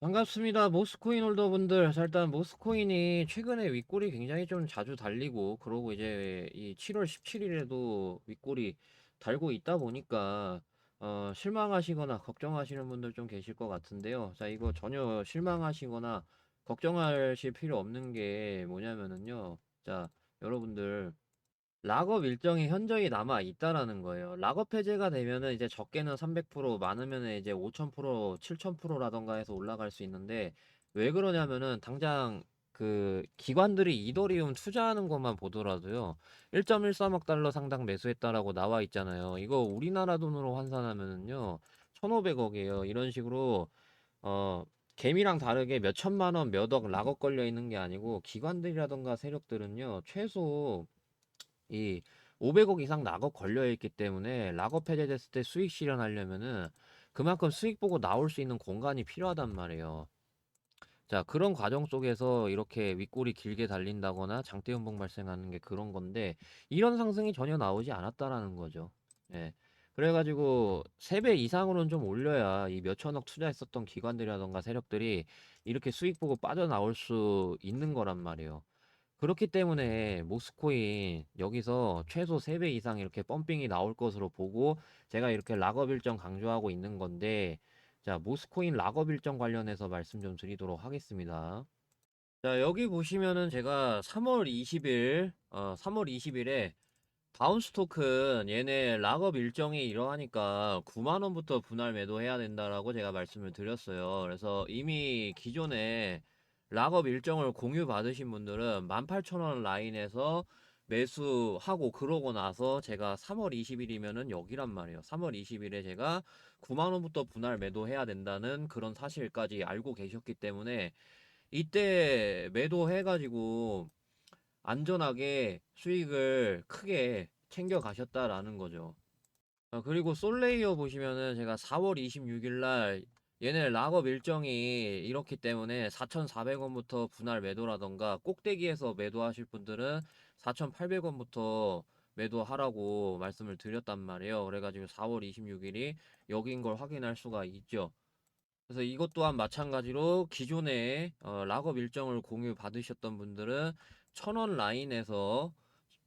반갑습니다. 모스코인 홀더분들. 자, 일단 모스코인이 최근에 윗골이 굉장히 좀 자주 달리고, 그러고 이제 이 7월 17일에도 윗골이 달고 있다 보니까, 어, 실망하시거나 걱정하시는 분들 좀 계실 것 같은데요. 자, 이거 전혀 실망하시거나 걱정하실 필요 없는 게 뭐냐면은요. 자, 여러분들. 락업 일정이 현저히 남아 있다라는 거예요. 락업 해제가 되면은 이제 적게는 300%, 많으면은 이제 5000%, 7000%라던가 해서 올라갈 수 있는데 왜 그러냐면은 당장 그 기관들이 이더리움 투자하는 것만 보더라도요. 1.13억 달러 상당 매수했다라고 나와 있잖아요. 이거 우리나라 돈으로 환산하면은요. 1,500억이에요. 이런 식으로 어 개미랑 다르게 몇 천만 원, 몇 억 락업 걸려 있는 게 아니고 기관들이라던가 세력들은요. 최소 이 500억 이상 락업 걸려 있기 때문에 락업 해제됐을 때 수익 실현하려면은 그만큼 수익 보고 나올 수 있는 공간이 필요하단 말이에요. 자, 그런 과정 속에서 이렇게 윗골이 길게 달린다거나 장대 음봉 발생하는 게 그런 건데 이런 상승이 전혀 나오지 않았다라는 거죠. 예. 그래가지고 3배 이상으로는 좀 올려야 이 몇천억 투자했었던 기관들이라던가 세력들이 이렇게 수익 보고 빠져나올 수 있는 거란 말이에요. 그렇기 때문에 모스코인 여기서 최소 3배 이상 이렇게 펌핑이 나올 것으로 보고 제가 이렇게 락업 일정 강조하고 있는 건데 자 모스코인 락업 일정 관련해서 말씀 좀 드리도록 하겠습니다. 자 여기 보시면은 제가 3월 20일 어 3월 20일에 다운스 토큰 얘네 락업 일정이 이러하니까 9만원부터 분할 매도해야 된다라고 제가 말씀을 드렸어요. 그래서 이미 기존에 락업 일정을 공유 받으신 분들은 18,000원 라인에서 매수하고 그러고 나서 제가 3월 20일이면은 여기란 말이에요. 3월 20일에 제가 9만 원부터 분할 매도해야 된다는 그런 사실까지 알고 계셨기 때문에 이때 매도해 가지고 안전하게 수익을 크게 챙겨 가셨다라는 거죠. 어, 그리고 솔레이어 보시면은 제가 4월 26일 날 얘네 락업 일정이 이렇기 때문에 4,400원부터 분할 매도라던가 꼭대기에서 매도하실 분들은 4,800원부터 매도하라고 말씀을 드렸단 말이에요. 그래가지고 4월 26일이 여기인 걸 확인할 수가 있죠. 그래서 이것 또한 마찬가지로 기존에 어, 락업 일정을 공유 받으셨던 분들은 1000원 라인에서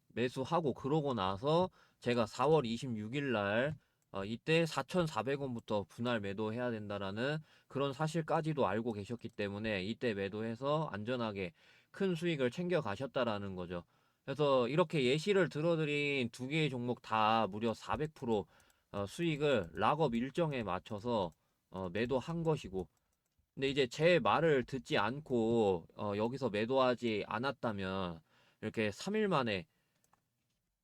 매수하고 그러고 나서 제가 4월 26일 날 어, 이때 4,400원부터 분할 매도해야 된다라는 그런 사실까지도 알고 계셨기 때문에 이때 매도해서 안전하게 큰 수익을 챙겨 가셨다라는 거죠. 그래서 이렇게 예시를 들어드린 두 개의 종목 다 무려 400% 어, 수익을 락업 일정에 맞춰서 어, 매도한 것이고 근데 이제 제 말을 듣지 않고 어, 여기서 매도하지 않았다면 이렇게 3일 만에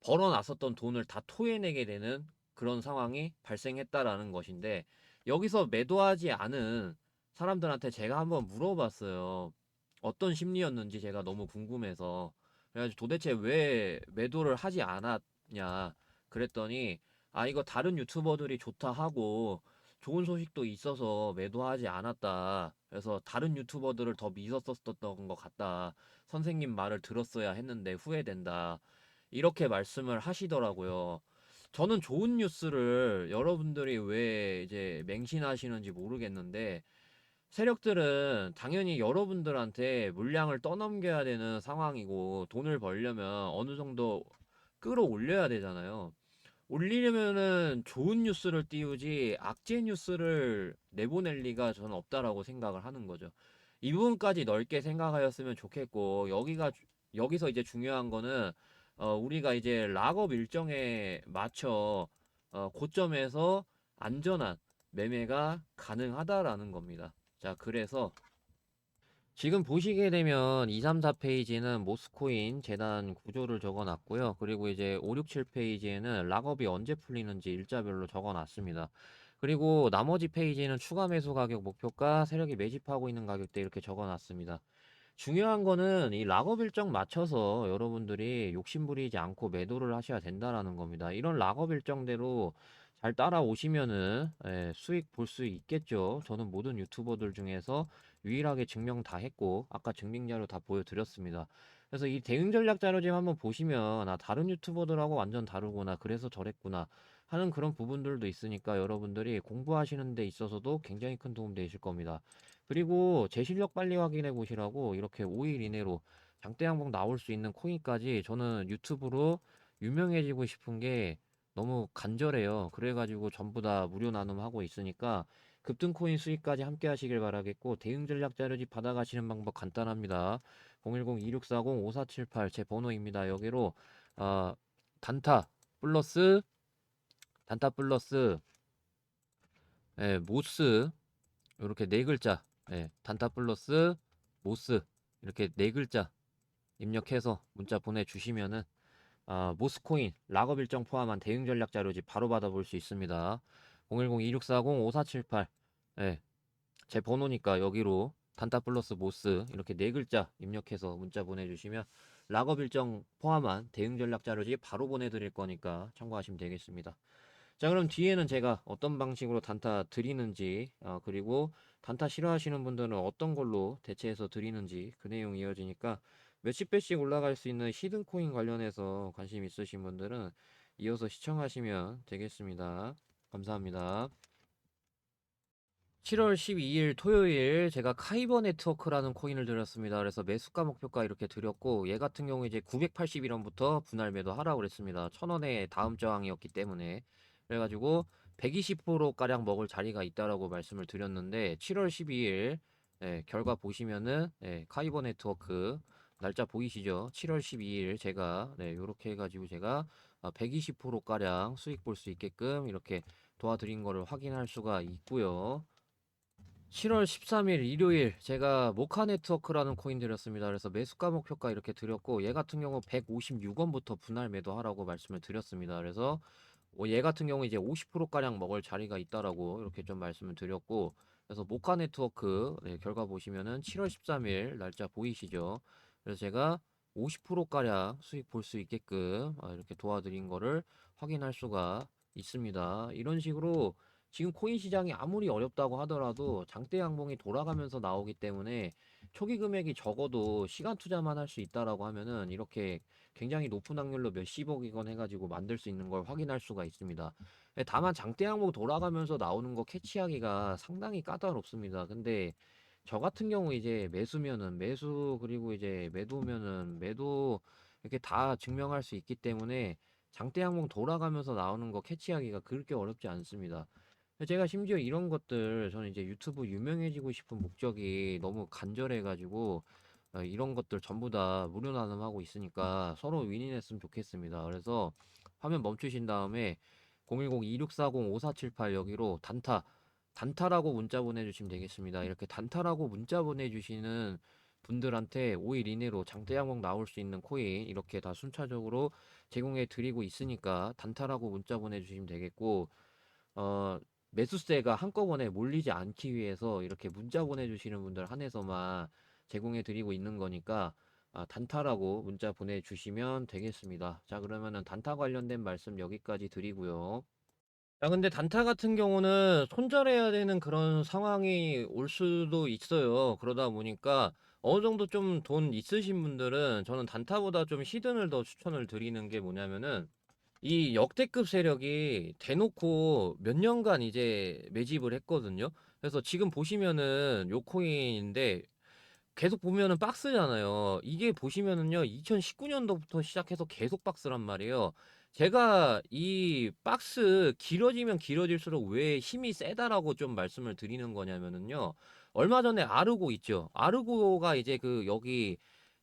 벌어놨었던 돈을 다 토해내게 되는 그런 상황이 발생했다라는 것인데 여기서 매도하지 않은 사람들한테 제가 한번 물어봤어요. 어떤 심리였는지 제가 너무 궁금해서 그래가지고 도대체 왜 매도를 하지 않았냐 그랬더니 아 이거 다른 유튜버들이 좋다 하고 좋은 소식도 있어서 매도하지 않았다. 그래서 다른 유튜버들을 더 믿었었던 것 같다. 선생님 말을 들었어야 했는데 후회된다. 이렇게 말씀을 하시더라고요. 저는 좋은 뉴스를 여러분들이 왜 이제 맹신하시는지 모르겠는데 세력들은 당연히 여러분들한테 물량을 떠넘겨야 되는 상황이고 돈을 벌려면 어느 정도 끌어올려야 되잖아요. 올리려면은 좋은 뉴스를 띄우지 악재 뉴스를 내보낼 리가 저는 없다라고 생각을 하는 거죠. 이 부분까지 넓게 생각하였으면 좋겠고 여기가 주- 여기서 이제 중요한 거는 어, 우리가 이제 락업 일정에 맞춰 어, 고점에서 안전한 매매가 가능하다라는 겁니다. 자, 그래서 지금 보시게 되면 2, 3, 4페이지는 모스코인 재단 구조를 적어 놨고요. 그리고 이제 5, 6, 7페이지에는 락업이 언제 풀리는지 일자별로 적어 놨습니다. 그리고 나머지 페이지는 추가 매수 가격 목표가 세력이 매집하고 있는 가격대 이렇게 적어 놨습니다. 중요한 거는 이 락업 일정 맞춰서 여러분들이 욕심부리지 않고 매도를 하셔야 된다라는 겁니다. 이런 락업 일정대로 잘 따라오시면은 예, 수익 볼 수 있겠죠. 저는 모든 유튜버들 중에서 유일하게 증명 다 했고 아까 증빙 자료 다 보여드렸습니다. 그래서 이 대응 전략 자료 좀 한번 보시면 아 다른 유튜버들하고 완전 다르구나 그래서 저랬구나 하는 그런 부분들도 있으니까 여러분들이 공부하시는 데 있어서도 굉장히 큰 도움 되실 겁니다. 그리고 제 실력 빨리 확인해 보시라고 이렇게 5일 이내로 장대 항목 나올 수 있는 코인까지 저는 유튜브로 유명해지고 싶은 게 너무 간절해요. 그래가지고 전부 다 무료 나눔하고 있으니까 급등 코인 수익까지 함께 하시길 바라겠고 대응 전략 자료집 받아가시는 방법 간단합니다. 010-2640-5478 제 번호입니다. 여기로 어, 단타 플러스 단타 플러스 예, 모스 이렇게 네 글자 예, 단타 플러스 모스 이렇게 네 글자 입력해서 문자 보내주시면은 아, 모스코인 락업 일정 포함한 대응 전략 자료집 바로 받아볼 수 있습니다. 010-2640-5478 예, 제 번호니까 여기로 단타 플러스 모스 이렇게 네 글자 입력해서 문자 보내주시면 락업 일정 포함한 대응 전략 자료집 바로 보내드릴 거니까 참고하시면 되겠습니다. 자 그럼 뒤에는 제가 어떤 방식으로 단타 드리는지 어, 그리고 단타 싫어하시는 분들은 어떤 걸로 대체해서 드리는지 그 내용 이어지니까 몇십 배씩 올라갈 수 있는 히든 코인 관련해서 관심 있으신 분들은 이어서 시청하시면 되겠습니다. 감사합니다. 7월 12일 토요일 제가 카이버 네트워크라는 코인을 드렸습니다. 그래서 매수가 목표가 이렇게 드렸고 얘 같은 경우 이제 981원부터 분할 매도 하라고 그랬습니다. 1000원의 다음 저항이었기 때문에 그래가지고 120% 가량 먹을 자리가 있다라고 말씀을 드렸는데 7월 12일 예, 결과 보시면은 예, 카이버 네트워크 날짜 보이시죠? 7월 12일 제가 네, 요렇게 해가지고 제가 120% 가량 수익 볼 수 있게끔 이렇게 도와드린 거를 확인할 수가 있고요. 7월 13일 일요일 제가 모카 네트워크라는 코인 드렸습니다. 그래서 매수 가 목표가 이렇게 드렸고 얘 같은 경우 156원부터 분할 매도하라고 말씀을 드렸습니다. 그래서 어, 얘 같은 경우 이제 50% 가량 먹을 자리가 있다라고 이렇게 좀 말씀을 드렸고 그래서 모카 네트워크 네, 결과 보시면은 7월 13일 날짜 보이시죠? 그래서 제가 50% 가량 수익 볼 수 있게끔 아, 이렇게 도와드린 거를 확인할 수가 있습니다. 이런 식으로 지금 코인 시장이 아무리 어렵다고 하더라도 장대 양봉이 돌아가면서 나오기 때문에 초기 금액이 적어도 시간 투자만 할 수 있다라고 하면은 이렇게 굉장히 높은 확률로 몇십억이건 해가지고 만들 수 있는 걸 확인할 수가 있습니다. 예, 다만 장대 양봉 돌아가면서 나오는 거 캐치하기가 상당히 까다롭습니다. 근데 저 같은 경우 이제 매수면은 매수 그리고 이제 매도면은 매도 이렇게 다 증명할 수 있기 때문에 장대 양봉 돌아가면서 나오는 거 캐치하기가 그렇게 어렵지 않습니다. 제가 심지어 이런 것들 저는 이제 유튜브 유명해지고 싶은 목적이 너무 간절해가지고 어, 이런 것들 전부 다 무료 나눔하고 있으니까 서로 윈윈했으면 좋겠습니다. 그래서 화면 멈추신 다음에 010-2640-5478 여기로 단타 단타라고 문자 보내주시면 되겠습니다. 이렇게 단타라고 문자 보내주시는 분들한테 5일 이내로 장대 양봉 나올 수 있는 코인 이렇게 다 순차적으로 제공해 드리고 있으니까 단타라고 문자 보내주시면 되겠고 어 매수세가 한꺼번에 몰리지 않기 위해서 이렇게 문자 보내주시는 분들 한해서만 제공해 드리고 있는 거니까 아, 단타라고 문자 보내주시면 되겠습니다. 자 그러면은 단타 관련된 말씀 여기까지 드리고요. 자 근데 단타 같은 경우는 손절해야 되는 그런 상황이 올 수도 있어요. 그러다 보니까 어느 정도 좀 돈 있으신 분들은 저는 단타보다 좀 히든을 더 추천을 드리는 게 뭐냐면은 이 역대급 세력이 대놓고 몇 년간 이제 매집을 했거든요. 그래서 지금 보시면은 요 코인인데 계속 보면은 박스잖아요. 이게 보시면은요, 2019년도부터 시작해서 계속 박스란 말이에요. 제가 이 박스 길어지면 길어질수록 왜 힘이 세다라고 좀 말씀을 드리는 거냐면은요, 얼마 전에 아르고 있죠. 아르고가 이제 그 여기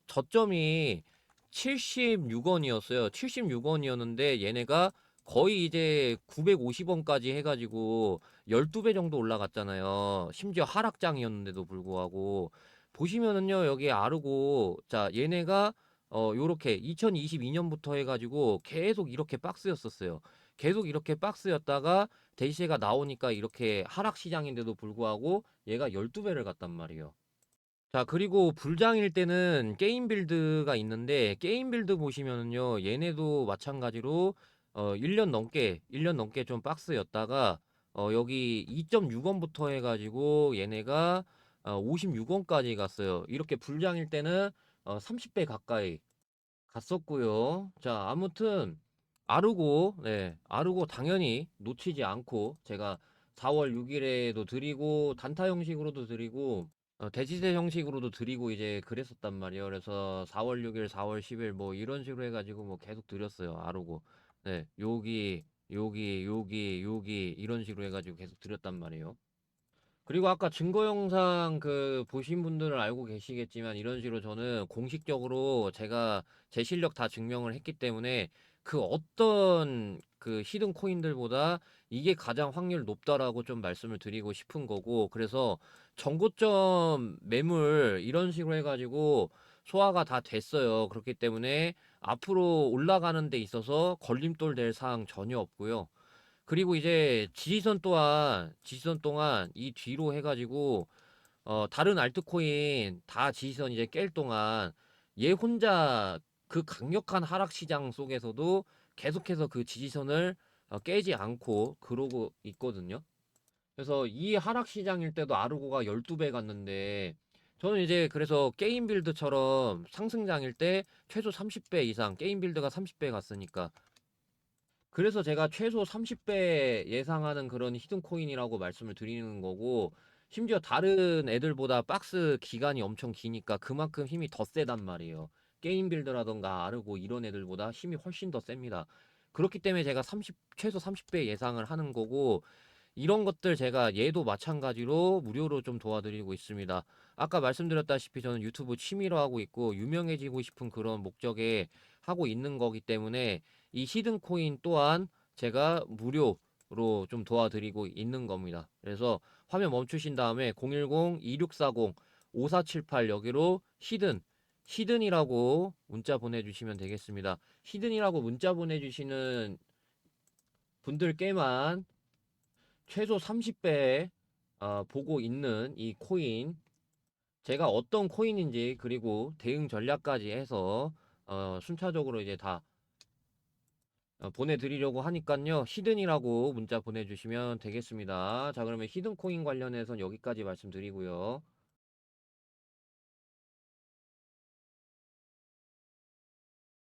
저점이 76원이었어요. 76원이었는데 얘네가 거의 이제 950원까지 해가지고 12배 정도 올라갔잖아요. 심지어 하락장이었는데도 불구하고 보시면은요 여기 아르고 자 얘네가 어 요렇게 2022년부터 해가지고 계속 이렇게 박스였었어요. 계속 이렇게 박스였다가 대시가 나오니까 이렇게 하락 시장인데도 불구하고 얘가 12배를 갔단 말이에요. 자, 그리고 불장일 때는 게임 빌드가 있는데 게임 빌드 보시면은요. 얘네도 마찬가지로 어 1년 넘게 1년 넘게 좀 박스였다가 어 여기 2.6원부터 해 가지고 얘네가 어 56원까지 갔어요. 이렇게 불장일 때는 어 30배 가까이 갔었고요. 자, 아무튼 아르고, 네, 아르고 당연히 놓치지 않고 제가 4월 6일에도 드리고 단타 형식으로도 드리고 어, 대지세 형식으로도 드리고 이제 그랬었단 말이에요. 그래서 4월 6일, 4월 10일 뭐 이런 식으로 해가지고 뭐 계속 드렸어요. 아르고. 네, 여기, 여기, 여기, 여기 이런 식으로 해가지고 계속 드렸단 말이에요. 그리고 아까 증거 영상 그 보신 분들은 알고 계시겠지만 이런 식으로 저는 공식적으로 제가 제 실력 다 증명을 했기 때문에 그 어떤 그 히든 코인들보다 이게 가장 확률 높다라고 좀 말씀을 드리고 싶은 거고 그래서 정고점 매물 이런 식으로 해가지고 소화가 다 됐어요. 그렇기 때문에 앞으로 올라가는 데 있어서 걸림돌 될 사항 전혀 없고요. 그리고 이제 지지선 또한 지지선 동안 이 뒤로 해가지고 어 다른 알트코인 다 지지선 이제 깰 동안 얘 혼자 그 강력한 하락 시장 속에서도 계속해서 그 지지선을 어, 깨지 않고 그러고 있거든요. 그래서 이 하락 시장일 때도 아르고가 12배 갔는데 저는 이제 그래서 게임 빌드처럼 상승장일 때 최소 30배 이상 게임 빌드가 30배 갔으니까 그래서 제가 최소 30배 예상하는 그런 히든 코인이라고 말씀을 드리는 거고, 심지어 다른 애들보다 박스 기간이 엄청 기니까 그만큼 힘이 더 세단 말이에요. 게임 빌드라던가 아르고 이런 애들보다 힘이 훨씬 더 셉니다. 그렇기 때문에 제가 30, 최소 30배 예상을 하는 거고, 이런 것들 제가 얘도 마찬가지로 무료로 좀 도와드리고 있습니다. 아까 말씀드렸다시피 저는 유튜브 취미로 하고 있고, 유명해지고 싶은 그런 목적에 하고 있는 거기 때문에 이 히든 코인 또한 제가 무료로 좀 도와드리고 있는 겁니다. 그래서 화면 멈추신 다음에 010-2640-5478 여기로 히든 히든이라고 문자 보내주시면 되겠습니다. 히든이라고 문자 보내주시는 분들께만 최소 30배 어, 보고 있는 이 코인 제가 어떤 코인인지 그리고 대응 전략까지 해서 어, 순차적으로 이제 다 어, 보내드리려고 하니깐요. 히든이라고 문자 보내주시면 되겠습니다. 자, 그러면 히든 코인 관련해서는 여기까지 말씀드리고요.